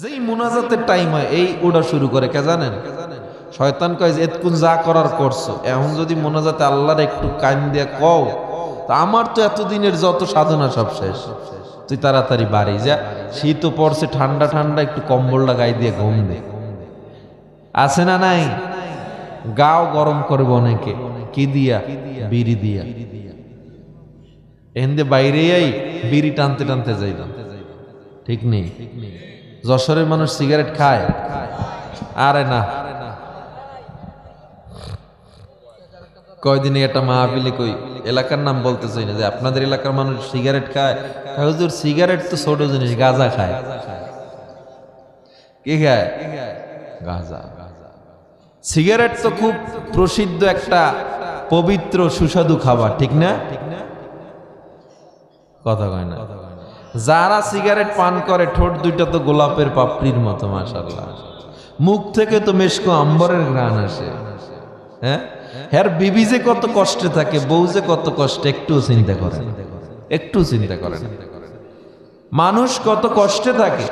যেই মুনাজাতের টাইম হয়, এই ওটা শুরু করে, কে জানেন? শয়তান কয় যে এতকুন যা করার করছ। এখন যদি মোনাজাতে আল্লাহর একটু কান দিয়ে কও, তা আমার তো এতদিনের যত সাধনা সব শেষ। তুই তাড়াতাড়ি বাড়ি যা। শীতও পড়ছে, ঠান্ডা ঠান্ডা, একটু কম্বলটা গায়ে দিয়ে ঘুম দে। আছে না নাই? গাও গরম করবে অনেকে। কি দিয়া? বিড়ি দিয়া। এখান দিয়ে বাইরে বিড়ি টানতে টানতে যাইলাম। ঠিক নেই? যশোরের মানুষ সিগারেট খায়? আরে না। কয়দিনে একটা মাহফিলে কই, এলাকার নাম বলতে চাই না যে আপনাদের এলাকার মানুষ সিগারেট খায়? হুজুর, সিগারেট তো ছোট জিনিস, গাঁজা খায়। কি খায়? গাঁজা। সিগারেট তো খুব প্রসিদ্ধ একটা পবিত্র সুস্বাদু খাবার, ঠিক না? কথা কয় না। যারা সিগারেট পান করে, ঠোঁট দুইটা তো গোলাপের পাপড়ির মতো মাশাল্লাহ মুখ থেকে তো মেশকো আম্বরের গ্রান আসে। হ্যাঁ? হ্যার বিবি যে কত কষ্টে থাকে, বউ যে কত কষ্টে একটু চিন্তা করেন একটু চিন্তা করেন মানুষ কত কষ্টে থাকে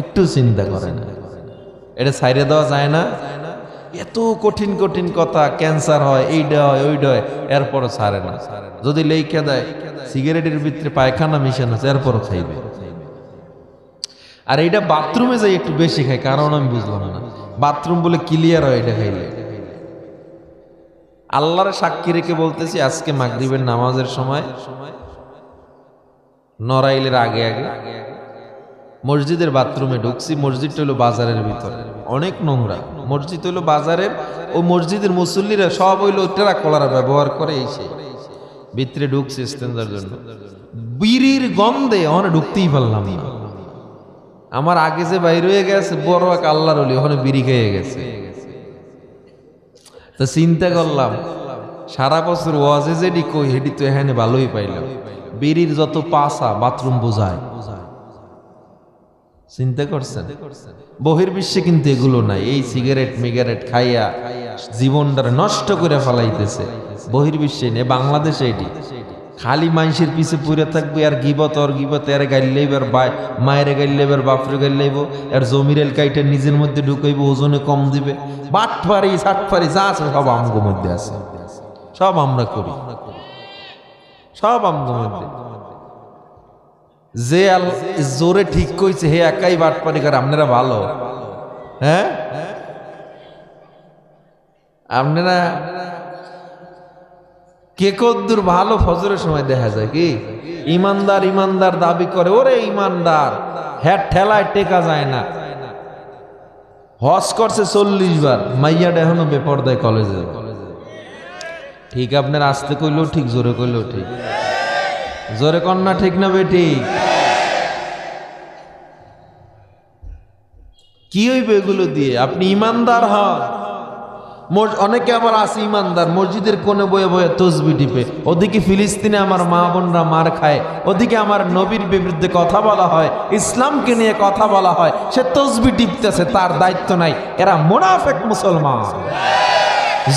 একটু চিন্তা করে না। এটা সাইরে দেওয়া যায় না। এত কঠিন কঠিন কথা, ক্যান্সার হয় এইটা হয় ওইটা হয় এরপরও ছাড়ে না। যদি লেখা দেয়, সিগারেটের ভিতরে পায়খানা মিশানো আছে, এরপরও খাইবে আর এইটা বাথরুমে যাই একটু বেশি খাই, কারণ আমি বুঝলাম না। বাথরুম বলে ক্লিয়ার হয় এটা খাইলে। আল্লাহর সাক্ষী রেখে বলতেছি, আজকে মাগরিবের নামাজের সময় নড়াইলের আগে আগে মসজিদের বাথরুমে ঢুকছি, মসজিদটা হলো বাজারের ভিতরে। অনেক নোংরা। মসজিদ হলো বাজারের ও মসজিদের মুসল্লিরা সব হইল টেরা কলারা ব্যবহার করে এই সেই। ভিতরে ঢুকছি ইস্তেঞ্জার জন্য। বিড়ির গন্ধে ওখানে ঢুকতেই পারলাম না। আমার আগে যে বাইর হয়ে গেছে, বড় এক আল্লাহর অলি ওখানে বিড়ি খেয়ে গেছে। তো চিন্তা করলাম, সারা বছর ওয়াজে যেডি কই, হেডি তো এখানে ভালোই পাইলাম। বিড়ির যত পাসা বাথরুম বোঝায়। চিন্তা করছেন? বহির্বিশ্বে কিন্তু এগুলো নাই। এই সিগারেট, মিগারেট খাইয়া জীবনটা নষ্ট করে ফেলাইতেছে। বহির্বিশ্বে নেই, বাংলাদেশে এটি। খালি মানুষের পিছে পুরে থাকবে আর গিবত আর গিবত, এর গাইলেইব আর মায়ের গাইলেইব আর বাপরে গাইলেইব আর জমিরেল কাইটা নিজের মধ্যে ঢুকাইব, ওজনে কম দিবে। বাট পারি ষাট পারি যা আছে সব আমগো মধ্যে আছে। সব আমরা করি। সব আমগো মধ্যে। যে জোরে ঠিক কইছে, হে একাই বাট পারি করে, আপনারা ভালো। হ্যাঁ? আপনারা কে কদ্দুর ভালো ফজরের সময় দেখা যায় কি? ইমানদার ইমানদার দাবি করে, ওরে ইমানদার হ্যাঁ ঠেলায় টেকা যায় না। হজ করছে চল্লিশ বার, মাইয়াটা এখনও বেপরদায় কলেজে। ঠিক আপনার আসতে কইলেও ঠিক, জোরে কইলেও ঠিক। জোরে কন্যা, ঠিক না বেটি? কি হইবে এগুলো দিয়ে? আপনি ইমানদার হন। অনেকে আবার আছে ইমানদার, মসজিদের কোণে বয়ে বয়ে তসবি টিপে। ওদিকে ফিলিস্তিনে আমার মা বোনরা মার খায়, ওদিকে আমার নবীর বিরুদ্ধে কথা বলা হয়, ইসলামকে নিয়ে কথা বলা হয়, সে তসবি টিপতেছে, তার দায়িত্ব নাই। এরা মোনাফেক মুসলমান।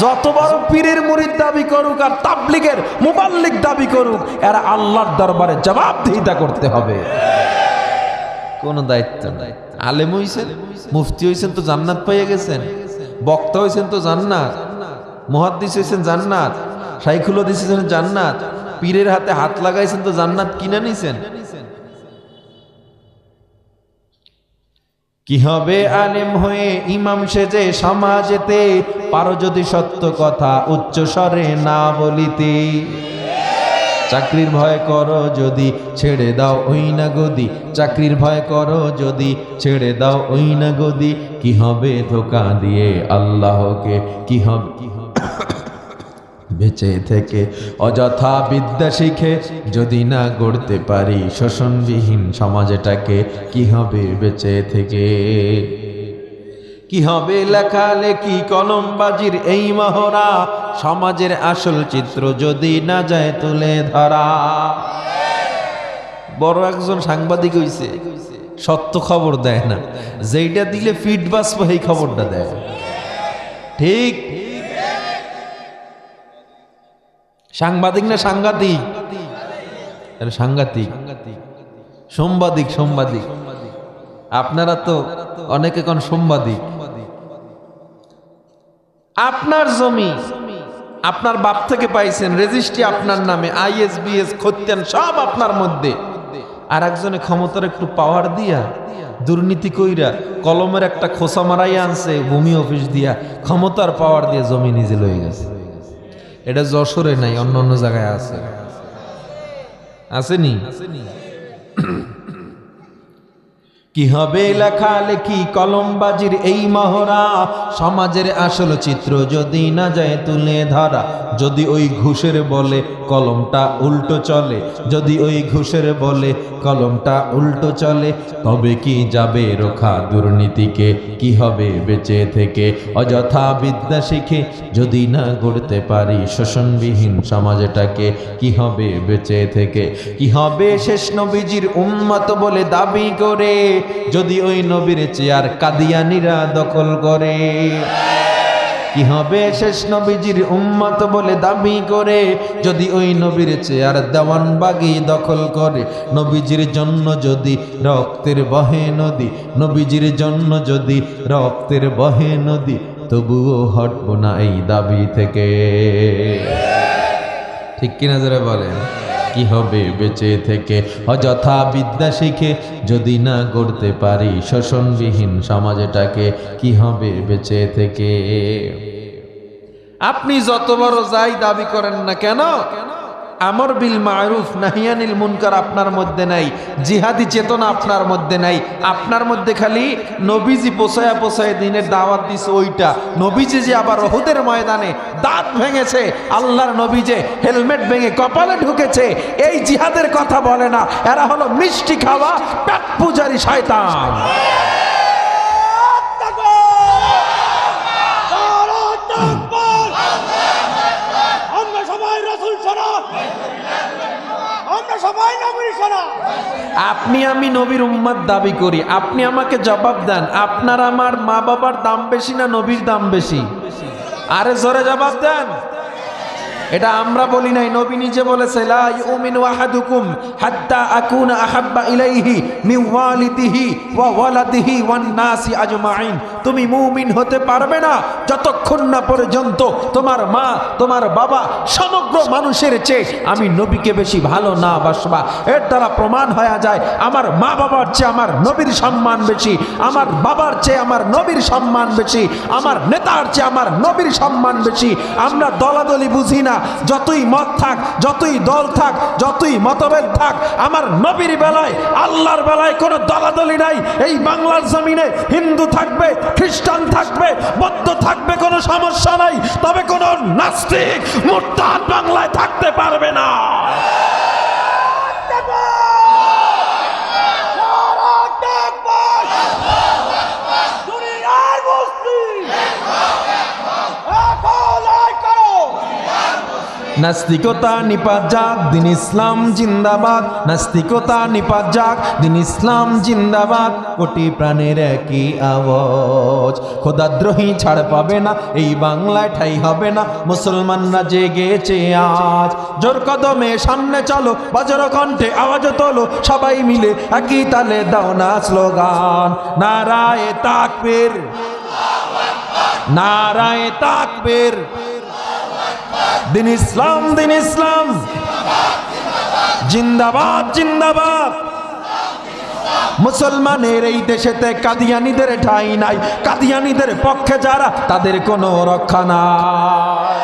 যত বড় পীরের মুরিদ দাবি করুক আর তাবলিগের মুবাল্লিক দাবি করুক, এরা আল্লাহর দরবারে জবাবদিহিতা করতে হবে। কোন দায়িত্ব নাই। আলেম হইছেন, মুফতি হইছেন তো জান্নাত পাইয়ে গেছেন, বক্তা হইছেন তো জান্নাত, মুহাদ্দিস হইছেন জান্নাত সাইখুল হাদিস জান্নাত, পীরের হাতে হাত লাগাইছেন তো জান্নাত কিনে নিছেন? কি হবে আলেম হয়ে ইমাম সেজে সমাজেতে? পারো যদি সত্য কথা উচ্চ স্বরে না বলিতে। চাকরির ভয় করো যদি ছেড়ে দাও ওই না গদি চাকরির ভয় করো যদি ছেড়ে দাও ওই না গদি কি হবে ধোকা দিয়ে আল্লাহকে? কি হবে কি হবে বেঁচে থেকে। অযথা বিদ্যা শিখে যদি না গড়তে পারি, শোষণবিহীন সমাজটাকে কি হবে বেঁচে থেকে? কি হবে লেখালেখি কলমবাজির এই মহড়া? সমাজের আসল চিত্র যদি না যায় তুলে ধরা। বড় একজন সাংবাদিক হইছে, সত্য খবর দেয় না। যেইটা দিলে ফিট বাসব এই খবরটা দেয়। ঠিক সাংবাদিক না সাংঘাতিক? আরে সাংঘাতিক। সাংবাদিক সাংবাদিক আপনারা তো অনেকে কোন সাংবাদিক আপনার জমি আপনার বাপ থেকে পাইছেন, রেজিস্ট্রি আপনার নামে, আইএসবিএস, খতিয়ান, সব আপনার মধ্যে। আর একজনে ক্ষমতার একটু পাওয়ার দিয়া, দুর্নীতি কইরা, কলমের একটা খোসা মারাই আনছে, ভূমি অফিস দিয়া, ক্ষমতার পাওয়ার দিয়ে জমি নিজে লয়ে গেছে। এটা যশোরে নাই অন্য অন্য জায়গায় আছে। আসেনি? কি হবে লেখালেখি কলমবাজির এই মহড়া? সমাজের আসল চিত্র যদি না যায় তুলে ধরা, যদি ওই ঘুষের বলে কলমটা উল্টো চলে, যদি ওই ঘুষের বলে কলমটা উল্টো চলে, তবে কি যাবে রোখা দুর্নীতিকে? কি হবে বেঁচে থেকে? অযথা বিদ্যা শিখে যদি না গড়তে পারি শোষণবিহীন সমাজটাকে, কি হবে বেঁচে থেকে? কি হবে শেষ নবীজির উন্মত বলে দাবি করে? যদি ওই নবীর চেয়ার কাদিয়ানিরা দখল করে কি হবে শেষ নবীজির উম্মত বলে দাবি করে? যদি ওই নবীর চেয়ার দেওয়ানবাগি দখল করে, নবীজির জন্য যদি রক্তের বহে নদী, নবীজির জন্য যদি রক্তের বহে নদী, তবুও হটব না এই দাবি থেকে। ঠিক কিনা যারা বলেন? কি হবে বেঁচে থেকে? অযথা বিদ্যা শিখে যদি না গড়তে পারি শোষণবিহীন সমাজটাকে, কি হবে বেঁচে থেকে? আপনি যত বড় যাই দাবি করেন না কেন? আমর বিল মারুফ, নাহিয়ানিল মুনকার আপনার মধ্যে নাই, জিহাদি চেতনা আপনার মধ্যে নাই, আপনার মধ্যে খালি নবীজি পোষায়া পোষায় দিনের দাওয়াত দিছে ওইটা। নবীজি যে আবার রহুদের ময়দানে দাঁত ভেঙেছে, আল্লাহর নবী যে হেলমেট ভেঙে কপালে ঢুকেছে, এই জিহাদের কথা বলে না, এরা হলো মিষ্টি খাওয়া পেট পূজারি শয়তান। আপনি আমি নবীর উম্মাদ দাবি করি। আপনি আমাকে জবাব দেন, আপনার আমার মা বাবার দাম বেশি না নবীর দাম বেশি? আরে জোরে জবাব দেন। এটা আমরা বলি নাই, নবী নিজে বলেছে, লা আহাব্বা ইলাইহি ওয়া নাসি তুমি মুমিন হতে পারবে না। যতক্ষণ না পর্যন্ত তোমার মা, তোমার বাবা সমগ্র মানুষের চেয়ে আমি নবীকে বেশি ভালো না বাসবা। এর দ্বারা প্রমাণ হয়ে যায়, আমার মা বাবার চেয়ে আমার নবীর সম্মান বেশি, আমার বাবার চেয়ে আমার নবীর সম্মান বেশি, আমার নেতার চেয়ে আমার নবীর সম্মান বেশি। আমরা দলাদলি বুঝি না, যতই মত থাক, যতই দল থাক, যতই মতভেদ থাক, আমার নবীর বেলায়, আল্লাহর বেলায় কোনো দলাদলি নাই। এই বাংলার জমিনে হিন্দু থাকবে খ্রিস্টান থাকবে, বৌদ্ধ থাকবে, কোনো সমস্যা নাই। তবে কোনো নাস্তিক মোরতাদ বাংলায় থাকতে পারবে না দুনিয়ার মুসলিম এখন আয় করো নাস্তিকতা নিপাত যাক, দিন ইসলাম জিন্দাবাদ। নাস্তিকতা নিপাত যাক, দিন ইসলাম জিন্দাবাদ। কোটি প্রাণের একই আওয়াজ। খোদাদ্রোহী ছাড় পাবে না, এই বাংলায় ঠাই হবে না। মুসলমানরা জেগেছে আজ। জোর কদমে সামনে চলো, বজ্র কণ্ঠে আওয়াজ তোলো। সবাই মিলে একই তালে দাও না স্লোগান। নারায় তাকবীর। নারায় তাকবীর। দিন ইসলাম দিন ইসলাম। জিন্দাবাদ জিন্দাবাদ। মুসলমানের এই দেশেতে কাদিয়ানিদের ঠাই নাই। কাদিয়ানিদের পক্ষে যারা, তাদের কোনো রক্ষা নাই।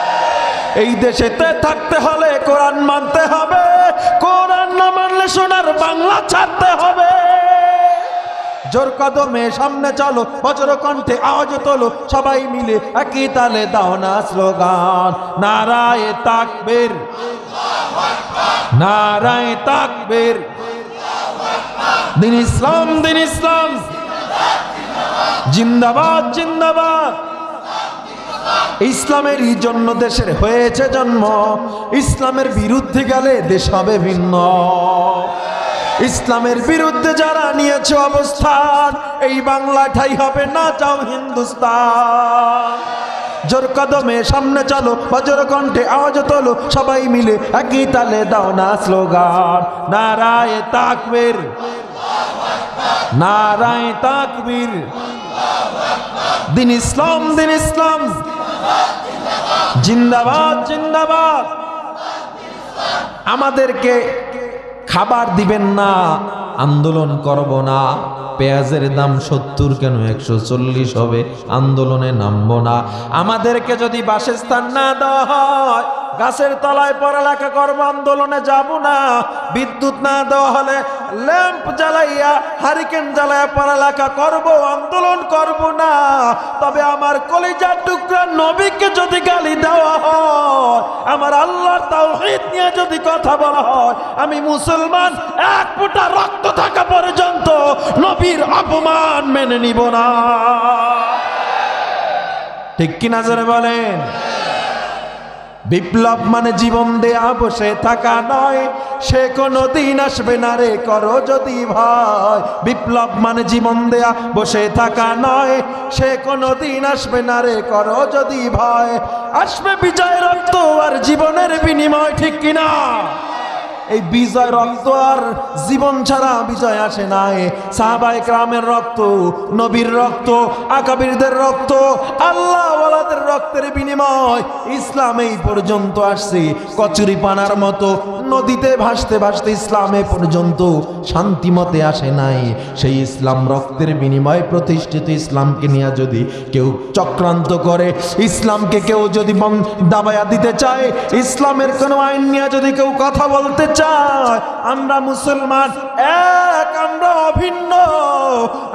এই দেশেতে থাকতে হলে কোরআন মানতে হবে। কোরআন না মানলে সোনার বাংলা ছাড়তে হবে। জোর কদমে সামনে চলো বজ্র কণ্ঠে আওয়াজ তোলো, সবাই মিলে একই তালে দাও না স্লোগান। নারায় তাকবীর। নারায় তাকবীর। দিন ইসলাম দিন ইসলাম। জিন্দাবাদ জিন্দাবাদ। ইসলামেরই জন্য দেশের হয়েছে জন্ম। ইসলামের বিরুদ্ধে গেলে দেশ হবে ভিন্ন। ইসলামের বিরুদ্ধে যারা নিয়েছে অবস্থান, এই বাংলা ঠাই হবে না, যাও হিন্দুস্তান। জোর কদমে সামনে চলো, বজ্র কণ্ঠে আওয়াজ তোলো, সবাই মিলে একই তালে দাও না স্লোগান। নারায় তাকবীর। নারায় তাকবীর। দিন ইসলাম দিন ইসলাম। জিন্দাবাদ জিন্দাবাদ। আমাদেরকে খাবার দিবেন না। আন্দোলন করব না। পেঁয়াজের দাম সত্তর কেন? একশো চল্লিশ হবে। আন্দোলনে নামবো না। আমাদেরকে যদি বাসস্থান না দেওয়া হয়, গাছের তলায় পড়ালেখা করব, আন্দোলনে যাব না। বিদ্যুৎ না দেওয়া হলে ল্যাম্প জ্বালাইয়া, হারিকেন জ্বালাইয়া পড়ালেখা করব, আন্দোলন করব না। তবে আমার কলিজার টুকরা নবীকে যদি গালি দেওয়া হয়, আমার আল্লাহর তাওহীদ নিয়ে যদি কথা বলা হয়, আমি মুসলমান, এক ফোঁটা রক্ত থাকা পর্যন্ত নবীর অপমান মেনে নিব না। ঠিক কিনা জোরে বলেন? বিপ্লব মানে জীবন দেয়া, বসে থাকা নয়। সে কোনো দিন আসবে না রে, করো যদি ভয়। বিপ্লব মানে জীবন দেয়া, বসে থাকা নয়। সে কোনো দিন আসবে না রে, করো যদি ভয়। আসবে বিজয় রক্ত আর জীবনের বিনিময়, ঠিক কিনা? এই বিজয় রক্ত আর জীবন ছাড়া বিজয় আসে নাই। সাহাবায়ে গ্রামের রক্ত, নবীর রক্ত, আকাবিরদের রক্ত আল্লাহ রক্তের বিনিময় ইসলাম এই পর্যন্ত আসছে। কচুরি পানার মতো নদীতে ভাসতে ভাসতে ইসলামে পর্যন্ত শান্তিমতে আসে নাই। সেই ইসলাম রক্তের বিনিময়ে প্রতিষ্ঠিত ইসলামকে নিয়ে যদি কেউ চক্রান্ত করে, ইসলামকে কেউ যদি দাবায়া দিতে চায়, ইসলামের কোনো আইন নিয়ে যদি কেউ কথা বলতে চায় আমরা মুসলমান এক আমরা অভিন্ন।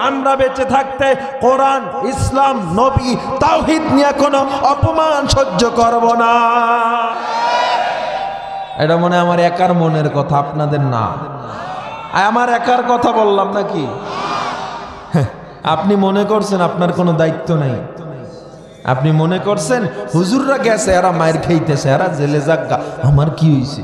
আমরা বেঁচে থাকতে কোরআন ইসলাম নবী তাওহিদ নিয়ে কোনো অপমান সহ্য করব না। এটা মনে আমার একার মনের কথা আপনাদের না। আমার একার কথা বললাম নাকি? হ্যাঁ, আপনি মনে করছেন আপনার কোনো দায়িত্ব নাই। আপনি মনে করছেন হুজুররা গেছে এরা মায়ের খেইতেছে এরা জেলে যাক আমার কি হয়েছে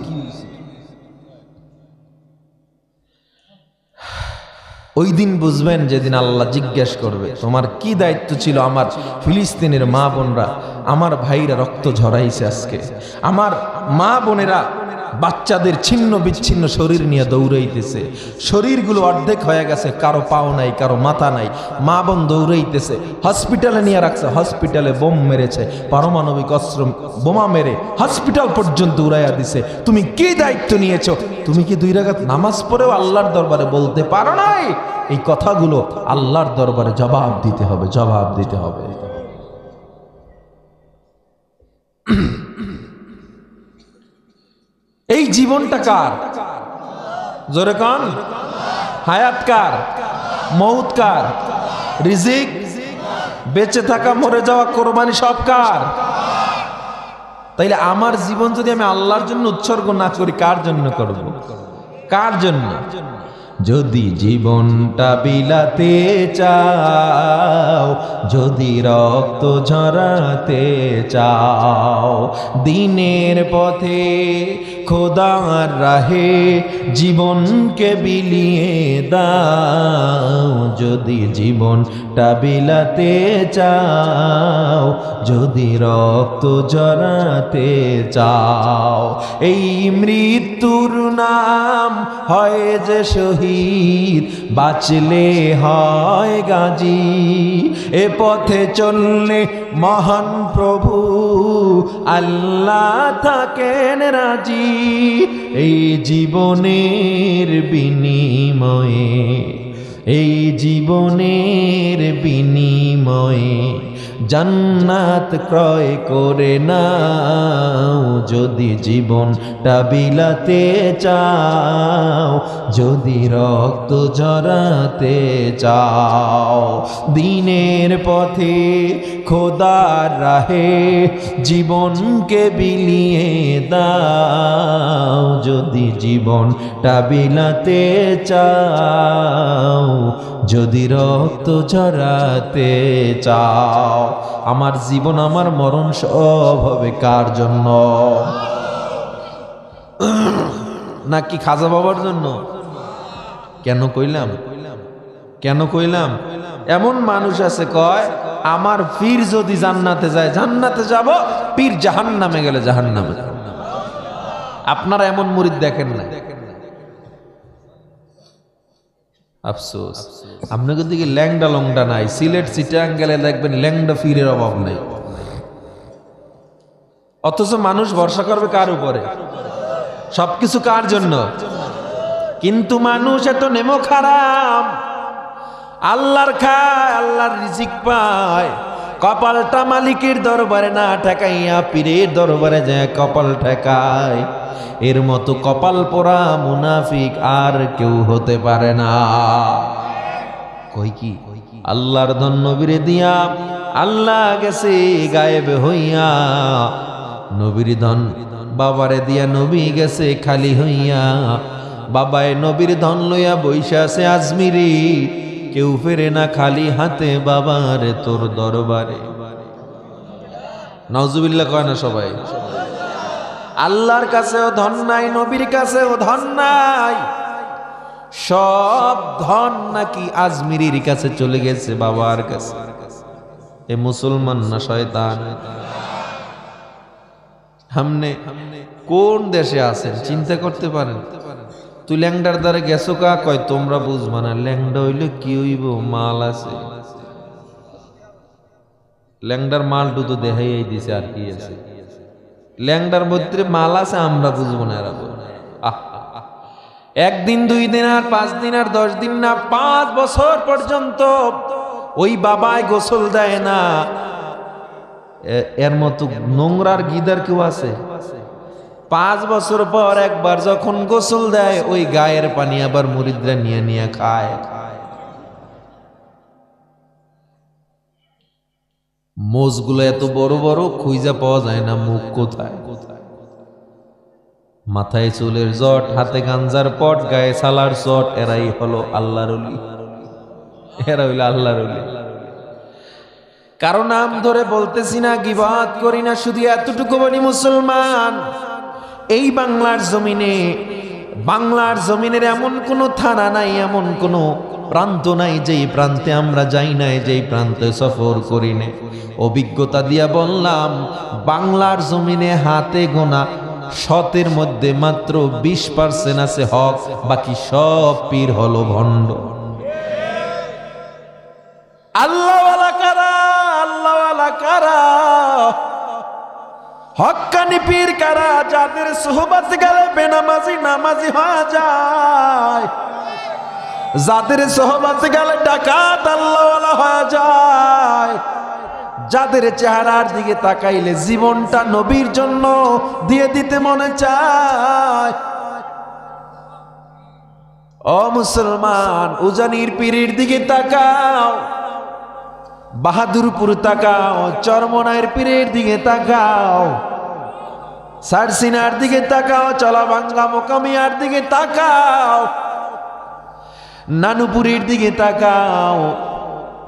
ওই দিন বুঝবেন যেদিন আল্লাহ জিজ্ঞেস করবে, তোমার কি দায়িত্ব ছিল আমার ফিলিস্তিনের মা বোনরা? আমার ভাইরা রক্ত ঝরাইছে আজকে। আমার মা বোনেরা বাচ্চাদের ছিন্ন বিচ্ছিন্ন শরীর নিয়ে দৌড়াইতেছে। শরীরগুলো অর্ধেক হয়ে গেছে, কারও পাও নাই, কারও মাথা নাই। মা বোন দৌড়াইতেছে, হসপিটালে নিয়ে রাখছে, হসপিটালে বোম মেরেছে, পারমাণবিক অস্ত্র, বোমা মেরে হসপিটাল পর্যন্ত উড়াইয়া দিছে। তুমি কি দায়িত্ব নিয়েছো? তুমি কি দুই রাগাত নামাজ পড়েও আল্লাহর দরবারে বলতে পারো নাই? এই কথাগুলো আল্লাহর দরবারে জবাব দিতে হবে, জবাব দিতে হবে এই জীবনটা কার? জোরে কন। হায়াত কার? কার? রিজিক? বেঁচে থাকা, মরে যাওয়া, কোরবানি সব কার? তাইলে আমার জীবন যদি আমি আল্লাহর জন্য উৎসর্গ না করি, কার জন্য করব? কার জন্য? যদি জীবনটা বিলাতে চাও, যদি রক্ত ঝরাতে চাও, দিনের পথে খোদার রাহে জীবনকে বিলিয়ে দাও। যদি জীবনটা বিলাতে চাও, যদি রক্ত জড়াতে চাও, এই মৃত্যুর নাম হয় যে শহীদ। বাঁচলে হয় গাজী, এ পথে চললে মহান প্রভু, আল্লাহ থাকেন রাজি এই জীবনের বিনিময়ে, এই জীবনের বিনিময়ে জান্নাত ক্রয় করে নাও, যদি জীবনটা বিলাতে চাও যদি রক্ত জড়াতে চাও, দিনের পথে খোদার রাহে জীবনকে বিলিয়ে দাও। যদি জীবনটা বিলাতে চাও, যদি রক্ত ঝরাতে চাও, আমার জীবন, আমার মরণ সব হবে কার জন্য? নাকি খাজা বাবার জন্য? কেন কইলাম? কেন কইলাম? এমন মানুষ আছে, কয়, আমার পীর যদি জান্নাতে যায়, জান্নাতে যাব, পীর জাহান্নামে গেলে জাহান্নামে যাব। আপনারা এমন মুরিদ দেখেন না। আফসোস। আপনাদের দিকে ল্যাংডা লংডা নাই, সিলেট সিটাং গেলে দেখবেন ল্যাংডা ফিরের অভাব নেই। অথচ মানুষ ভরসা করবে কার উপরে? সবকিছু কার জন্য? কিন্তু মানুষ এত নেমো খারাপ। আল্লাহর খায়, আল্লাহর রিজিক পায়। কপালটা মালিকের দরবারে না ঠেকাইয়া পীরের দরবারে যায় কপাল ঠেকায়। এর মতো কপাল পোড়া মুনাফিক আর কেউ হতে পারে না। কই কি? আল্লাহর ধন নবীরে দিয়া আল্লাহ গেছে গায়েব হইয়া। নবীর ধন বাবারে দিয়া নবী গেছে খালি হইয়া। বাবায় নবীর ধন লইয়া বৈশা আছে আজমিরি। কেউ ফেরে না খালি হাতে বাবারে তোর দরবারে। নজুবিল্লা কয় না সবাই? আল্লাহর কাছেও ধন নাই, নবীর কাছেও ধন নাই। সব ধন নাকি আজমিরির কাছে চলে গেছে বাবার কাছে। এ মুসলমান না শয়তান? সামনে কোন দেশে আছেন? চিন্তা করতে পারেন। তুই ল্যাংডার দ্বারা গেছো কা? কয়, তোমরা বুঝবা না, ল্যাংডা হইলে কি হইব? মাল আছে। ল্যাংডার মাল তো দেখাই দিছে আর কি আছে। ল্যাংডার মধ্যে মাল আছে, আমরা বুঝব না এরা। একদিন, দুই দিন আর পাঁচ দিন আর দশ দিন না, পাঁচ বছর পর্যন্ত ওই বাবায় গোসল দেয় না। এর মতো নোংরার গিদার কেউ আছে? পাঁচ বছর পর একবার যখন গোসল দেয়, ওই গায়ের পানি আবার মুরিদরা নিয়ে নিয়ে খায়। মোজগুলো এত বড় বড়, খুঁজা পাওয়া যায় না মুখ কোথায়। মাথায় চুলের জট, হাতে গাঞ্জার পট, গায়ে সালার চট, এরাই হলো আল্লাহর এরা হইল আল্লাহর কারও নাম ধরে বলতেছি না, গিবাদ করি না, শুধু এতটুকু বলি মুসলমান। এই বাংলার জমিনে, বাংলার জমিনের এমন কোনো থানা নাই, এমন কোনো প্রান্ত নাই, যেই প্রান্তে আমরা যাই নাই, যেই প্রান্তে সফর করি না অভিজ্ঞতা দিয়া বললাম, বাংলার জমিনে হাতে গোনা শতের মধ্যে মাত্র বিশ পার্সেন্ট আছে হক, বাকি সব পীর হলো ভণ্ড। আল্লাহ আল্লাহ হক্কানি পীর কারা, যাদের সোহবাত গেলে বেনামাজি নামাজি হয়ে যায়। যাদের সোহবাত গেলে ডাকাত আল্লাহওয়ালা হয়ে যায়। যাদের চেহারার দিকে তাকাইলে জীবনটা নবীর জন্য দিয়ে দিতে মনে চায়। ও মুসলমান, উজানির পীরের দিকে তাকাও। বাহাদুরপুর তাকাও, চরমনায়ের পীরের দিকে তাকাও। সারসিনার দিকে তাকাও চলাভাঙ্গা মোকামিয়ার দিকে তাকাও। নানুপুরের দিকে তাকাও।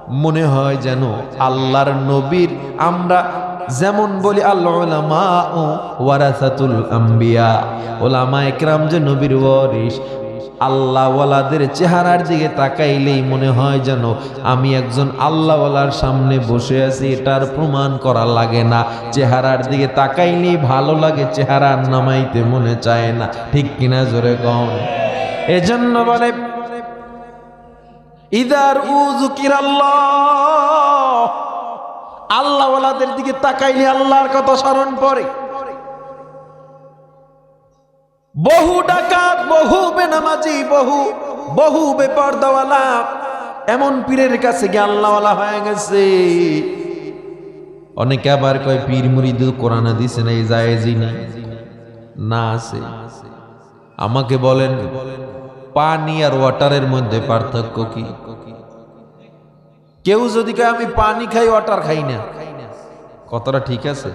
মনে হয় যেন আল্লাহর নবীর আমরা যেমন বলি আল্লাহ ওলামা ওলামা একরাম যে নবীর ওয়ারিস আল্লাহওয়ালাদের চেহারার দিকে তাকাইলেই মনে হয় যেন আমি একজন আল্লাহওয়ালার সামনে বসে আছি, এটার প্রমাণ করা লাগে না। চেহারার দিকে তাকাইলেই ভালো লাগে, চেহারা নামাইতে মনে চায় না। ঠিক কিনা জোরে কম এজন্য বলে, ইদার উজুকির আল্লাহ আল্লাহওয়ালাদের দিকে তাকাইলে আল্লাহর কথা স্মরণ পড়ে। বহু ডাকাত, বহু বেনামাজি, বহু বহু বেপরদাওয়ালা। এমন পীরের কাছে গিয়ে আল্লাহওয়ালা হয়ে গেছে। অনেকে আবার কয়, পীর মুরিদ কোরআনা দিছে না এই জায়েজই না না আছে। আমাকে বলেন, পানি আর ওয়াটারের মধ্যে পার্থক্য কি? কেউ যদি কয়, আমি পানি খাই, ওয়াটার খাই না। কথাটা ঠিক আছে?